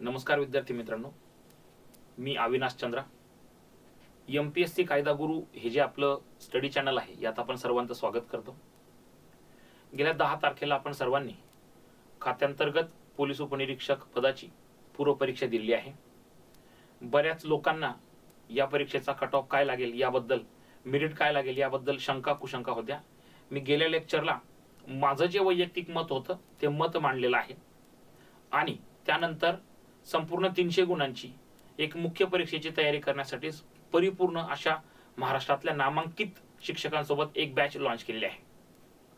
नमस्कार विद्यार्थी मित्रांनो. मी Avinash Chandra. M P S C कायदा गुरु हे जे आपलं स्टडी चॅनल आहे यात आपण सर्वांचं स्वागत करतो. गेल्या दहा तारखेला आपण सर्वांनी खात्यांतर्गत पोलीस उपनिरीक्षक पदाची पूर्वपरीक्षा दिली आहे. बऱ्याच लोकांना या परीक्षेचा कट ऑफ काय लागेल याबद्दल मेरिट काय लागेल याबद्दल शंका कुशंका होत्या. मी गेल्या लेक्चरला माझं जे वैयक्तिक मत होतं ते मत मांडलेलं आहे. आणि त्यानंतर संपूर्ण तीनशे गुणांची एक मुख्य परीक्षेची तयारी करण्यासाठी परिपूर्ण अशा महाराष्ट्रातल्या नामांकित शिक्षकांसोबत एक बॅच लॉन्च केलेली आहे.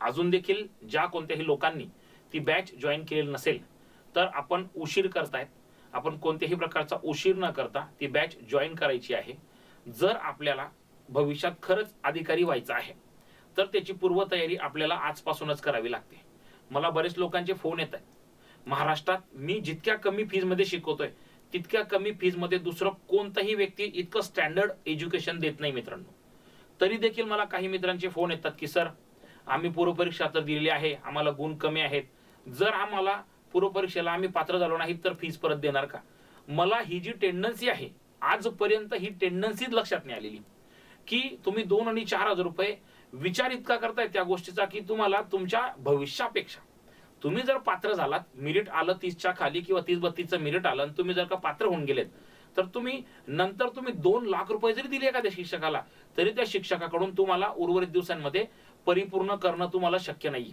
अजून देखील ज्या कोणत्याही लोकांनी ती बॅच जॉईन केलेली नसेल तर आपण उशीर करतायत. आपण कोणत्याही प्रकारचा उशीर न करता ती बॅच जॉईन करायची आहे. जर आपल्याला भविष्यात खरंच अधिकारी व्हायचा आहे तर त्याची पूर्वतयारी आपल्याला आजपासूनच करावी लागते. मला बरेच लोकांचे फोन येत आहेत. महाराष्ट्रात मी जितक्या कमी फीजमध्ये शिकवतोय तितक्या कमी फीजमध्ये दुसरं कोणताही व्यक्ती इतकं स्टँडर्ड एज्युकेशन देत नाही मित्रांनो. तरी देखील मला काही मित्रांचे फोन येतात की सर आम्ही पूर्वपरीक्षा तर दिलेली आहे आम्हाला गुण कमी आहेत. जर आम्हाला पूर्वपरीक्षेला आम्ही पात्र झालो नाही तर फीज परत देणार का? मला ही जी टेंडन्सी आहे आजपर्यंत ही टेंडन्सी लक्षात नाही आलेली. की तुम्ही दोन आणि चार हजार रुपये विचार इतका करताय त्या गोष्टीचा की तुम्हाला तुमच्या भविष्यापेक्षा तुम्ही जर पात्र झालात मिरिट आलं तीसच्या खाली किंवा तीस बत्तीसचं मिरिट आलं आणि तुम्ही जर का पात्र होऊन गेलेत तर तुम्ही नंतर तुम्ही दोन लाख रुपये जरी दिले एखाद्या शिक्षकाला तरी त्या शिक्षकाकडून तुम्हाला उर्वरित दिवसांमध्ये परिपूर्ण करणं तुम्हाला शक्य नाही.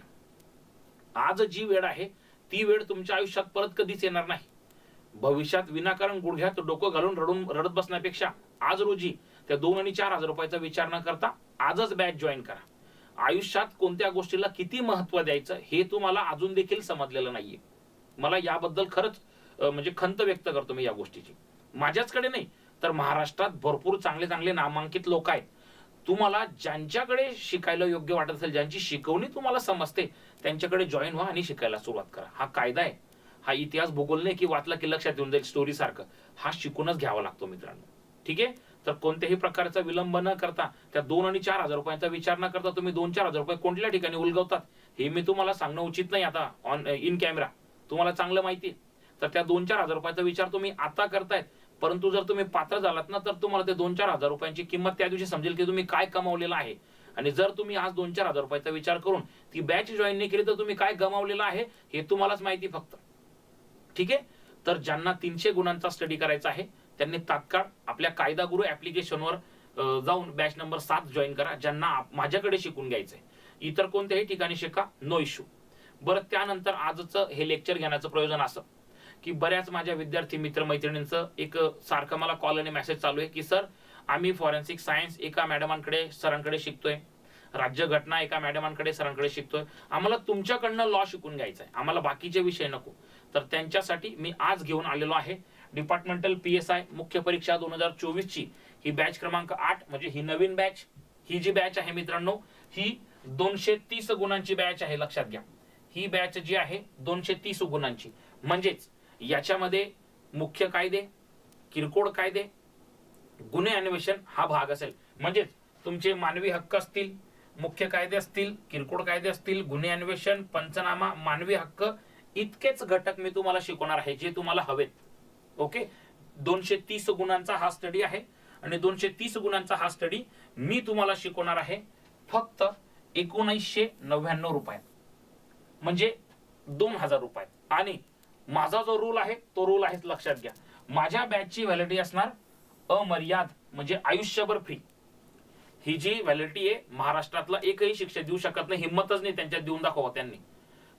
आज जी वेळ आहे ती वेळ तुमच्या आयुष्यात परत कधीच येणार नाही. भविष्यात विनाकारण गुडघ्यात डोकं घालून रडून रडत बसण्यापेक्षा आज रोजी त्या दोन आणि चार हजार रुपयाचा विचार न करता आजच बॅच जॉईन करा. आयुष्यात कोणत्या गोष्टीला किती महत्त्व द्यायचं हे तुम्हाला अजून देखील समजलेलं नाहीये. मला याबद्दल खरंच म्हणजे खंत व्यक्त करतो मी या गोष्टीची. माझ्याचकडे नाही तर महाराष्ट्रात भरपूर चांगले चांगले नामांकित लोक आहेत. तुम्हाला ज्यांच्याकडे शिकायला योग्य वाटत असेल ज्यांची शिकवणी तुम्हाला समजते त्यांच्याकडे जॉईन व्हा आणि शिकायला सुरुवात करा. हा कायदा आहे. हा इतिहास भूगोल नाही की वाचला की लक्षात येऊन जाईल स्टोरी सारखं. हा शिकूनच घ्यावा लागतो मित्रांनो. ठीक आहे? तर कोणत्याही प्रकारचा विलंब न करता त्या दोन आणि चार हजार रुपयांचा विचार न करता तुम्ही दोन चार हजार रुपये कोणत्या ठिकाणी उलगवतात हे मी तुम्हाला सांगणं उचित नाही आता ऑन इन कॅमेरा तुम्हाला चांगलं माहिती आहे. तर त्या दोन चार हजार रुपयाचा विचार तुम्ही आता करतायत. परंतु जर तुम्ही पात्र झालात ना तर तुम्हाला ते दोन चार हजार रुपयांची किंमत त्या दिवशी समजेल की तुम्ही काय कमावलेलं आहे. आणि जर तुम्ही आज दोन चार हजार रुपयाचा विचार करून ती बॅच जॉईन नाही केली तर तुम्ही काय गमावलेलं आहे हे तुम्हालाच माहिती फक्त. ठीक आहे? तर ज्यांना तीनशे गुणांचा स्टडी करायचा आहे त्यांनी तात्काळ आपल्या कायदा गुरु ऍप्लिकेशनवर जाऊन बॅच नंबर सात जॉईन करा ज्यांना माझ्याकडे शिकून घ्यायचंय. इतर कोणत्याही ठिकाणी शिका नो इश्यू बरं त्यानंतर आजचं हे लेक्चर घेण्याचं प्रयोजन असं की बऱ्याच माझ्या विद्यार्थी मित्र मैत्रिणींचं एक सारखं मला कॉल आणि मेसेज चालू आहे की सर आम्ही फॉरेन्सिक सायन्स एका मॅडमांकडे सरांकडे शिकतोय. राज्यघटना एका मॅडमांकडे सरांकडे शिकतोय. आम्हाला तुमच्याकडनं लॉ शिकून घ्यायचा आहे आम्हाला बाकीचे विषय नको. तर त्यांच्यासाठी मी आज घेऊन आलेलो आहे. डिपार्टमेंटल पी एस आय मुख्य परीक्षा दोन हजार चोवीस ची ही बॅच क्रमांक आठ म्हणजे ही नवीन बॅच ही जी बॅच आहे मित्रांनो ही दोनशे तीस गुणांची बॅच आहे लक्षात घ्या. ही बॅच जी आहे दोनशे तीस गुणांची. म्हणजेच याच्यामध्ये मुख्य कायदे किरकोळ कायदे गुन्हे अन्वेषण हा भाग असेल. म्हणजेच तुमचे मानवी हक्क असतील मुख्य कायदे असतील किरकोळ कायदे असतील गुन्हे अन्वेषण पंचनामा मानवी हक्क इतकेच घटक मी तुम्हाला शिकवणार आहे जे तुम्हाला हवेत. ओके दोनशे तीस गुणांचा हा स्टडी आहे. आणि दोनशे तीस गुणांचा हा स्टडी मी तुम्हाला शिकवणार आहे फक्त एकोणीसशे नव्याण्णव रुपयात. म्हणजे दोन हजार रुपये आणि माझा जो रूल आहे तो रूल आहे लक्षात घ्या. माझ्या बॅचची व्हॅलिडिटी असणार अमर्याद म्हणजे आयुष्यभर फ्री ही जी व्हॅलिडिटी आहे महाराष्ट्रातला एकही शिक्षक देऊ शकत नाही हिंमतच नाही त्यांच्यात देऊन दाखवा त्यांनी.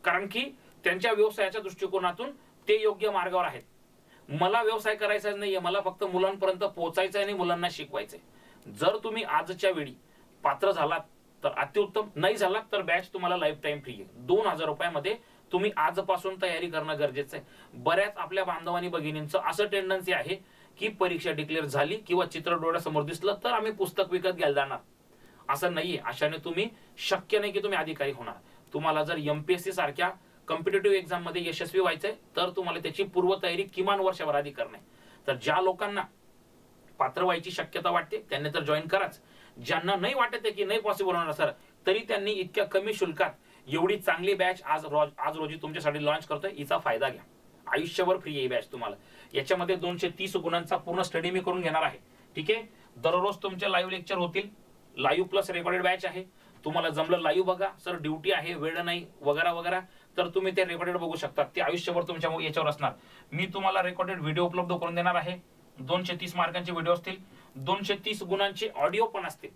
कारण की त्यांच्या व्यवसायाच्या दृष्टिकोनातून ते योग्य मार्गावर आहेत. मला व्यवसाय करायचा नाहीये मला फक्त मुलांपर्यंत पोहोचायचं आहे आणि मुलांना शिकवायचंय जर तुम्ही आजच्या वेळी पात्र झालात तर अतिउत्तम नाही झालात तर बॅच तुम्हाला लाईफ टाईम फ्री आहे. दोन हजार रुपयामध्ये तुम्ही आजपासून तयारी करणं गरजेचं आहे. बऱ्याच आपल्या बांधवांनी भगिनींचं असं टेंडन्सी आहे की परीक्षा डिक्लेअर झाली किंवा चित्र डोळ्यासमोर दिसलं तर आम्ही पुस्तक विकत घ्यायला जाणार. असं नाहीये. अशाने तुम्ही शक्य नाही की तुम्ही अधिकारी होणार. तुम्हाला जर एमपीएससी सारख्या कॉम्पिटेटिव्ह एक्झाममध्ये यशस्वी व्हायचंय तर तुम्हाला त्याची पूर्वतयारी किमान वर्षभर आधी करणे. तर ज्या लोकांना पात्र व्हायची शक्यता वाटते त्यांनी तर जॉईन कराच. ज्यांना नाही वाटत आहे की नाही पॉसिबल होणार सर तरी त्यांनी इतक्या कमी शुल्कात एवढी चांगली बॅच आज रोज आज रोजी तुमच्यासाठी लॉन्च करतोय हिचा फायदा घ्या. आयुष्यभर फ्री आहे बॅच तुम्हाला. याच्यामध्ये दोनशे तीस गुणांचा पूर्ण स्टडी मी करून घेणार आहे. ठीक आहे? दररोज तुमचे लाईव्ह लेक्चर होतील. लाईव्ह प्लस रेकॉर्डेड बॅच आहे. तुम्हाला जमलं लाईव्ह बघा. सर ड्युटी आहे वेळ नाही वगैरे वगैरे. तर तुम्ही ते रेकॉर्डेड बघू शकता. ते आयुष्यभर तुमच्या याच्यावर असणार. मी तुम्हाला रेकॉर्डेड व्हिडिओ उपलब्ध करून देणार आहे. दोनशे तीस मार्कांचे व्हिडिओ असतील. दोनशे तीस गुणांचे ऑडिओ पण असतील.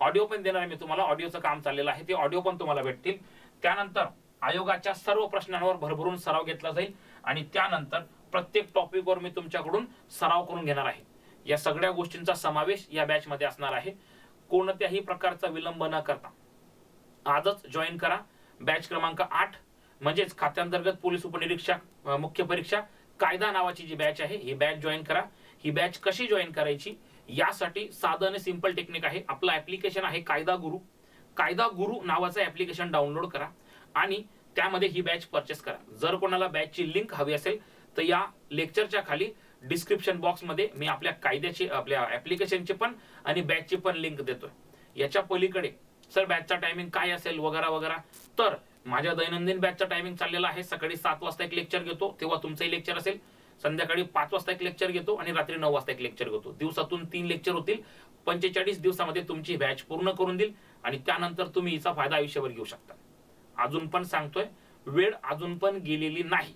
ऑडिओ पण देणार आहे मी तुम्हाला. ऑडिओचं काम चाललेलं आहे. ते ऑडिओ पण तुम्हाला भेटतील. त्यानंतर आयोगाच्या सर्व प्रश्नांवर भरभरून सराव घेतला जाईल. आणि त्यानंतर प्रत्येक टॉपिकवर मी तुमच्याकडून सराव करून घेणार आहे. या सगळ्या गोष्टींचा समावेश या बॅच मध्ये असणार आहे. कोणत्याही प्रकारचा विलंब न करता आजच जॉईन करा. बॅच क्रमांक आठ. म्हणजेच खात्यांतर्गत पोलीस उपनिरीक्षक मुख्य परीक्षा कायदा नावाची जी बॅच आहे ही बॅच जॉईन करा. ही बॅच कशी जॉईन करायची? यासाठी साधं आणि सिंपल टेक्निक आहे. आपलं ऍप्लिकेशन आहे कायदा गुरु. कायदा गुरु नावाचं ऍप्लिकेशन डाउनलोड करा आणि त्यामध्ये ही बॅच परचेस करा. जर कोणाला बॅचची लिंक हवी असेल तर या लेक्चरच्या खाली डिस्क्रिप्शन बॉक्समध्ये मी आपल्या कायद्याची आपल्या ऍप्लिकेशनची पण आणि बॅचची पण लिंक देतोय. याच्या पलीकडे सर बॅचचा टायमिंग काय असेल? वगैरे वगैरे. तर माझ्या दैनंदिन बॅचचा टायमिंग चाललेला आहे. सकाळी सात वाजता एक लेक्चर घेतो. तेव्हा तुमचंही लेक्चर असेल. संध्याकाळी पाच वाजता एक लेक्चर घेतो आणि रात्री नऊ वाजता एक लेक्चर घेतो. दिवसातून तीन लेक्चर होतील. पंचेचाळीस दिवसामध्ये तुमची बॅच पूर्ण करून देईल आणि त्यानंतर तुम्ही हिचा फायदा आयुष्यभर घेऊ शकता. अजून पण सांगतोय वेळ अजून पण गेलेली नाही.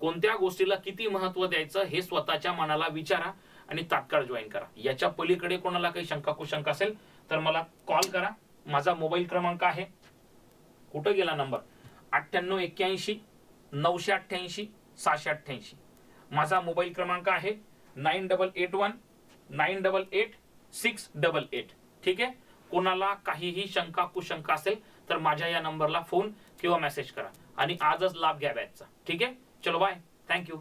कोणत्या गोष्टीला किती महत्त्व द्यायचं हे स्वतःच्या मनाला विचारा आणि तात्काळ जॉईन करा. याच्या पलीकडे कोणाला काही शंका कुशंका असेल तर मला कॉल करा. माझा मोबाईल क्रमांक आहे कुठं गेला नंबर? अठ्ठ्याण्णव एक्क्याऐंशी नऊशे अठ्ठ्याऐंशी सहाशे अठ्ठ्याऐंशी. माझा मोबाईल क्रमांक आहे nine double eight one nine double eight six double eight. ठीक आहे? कोणाला काहीही शंका कुशंका असेल तर माझ्या या नंबरला फोन किंवा मेसेज करा. आणि आजच लाभ घ्या बॅचचा. ठीक आहे? चलो बाय थँक्यू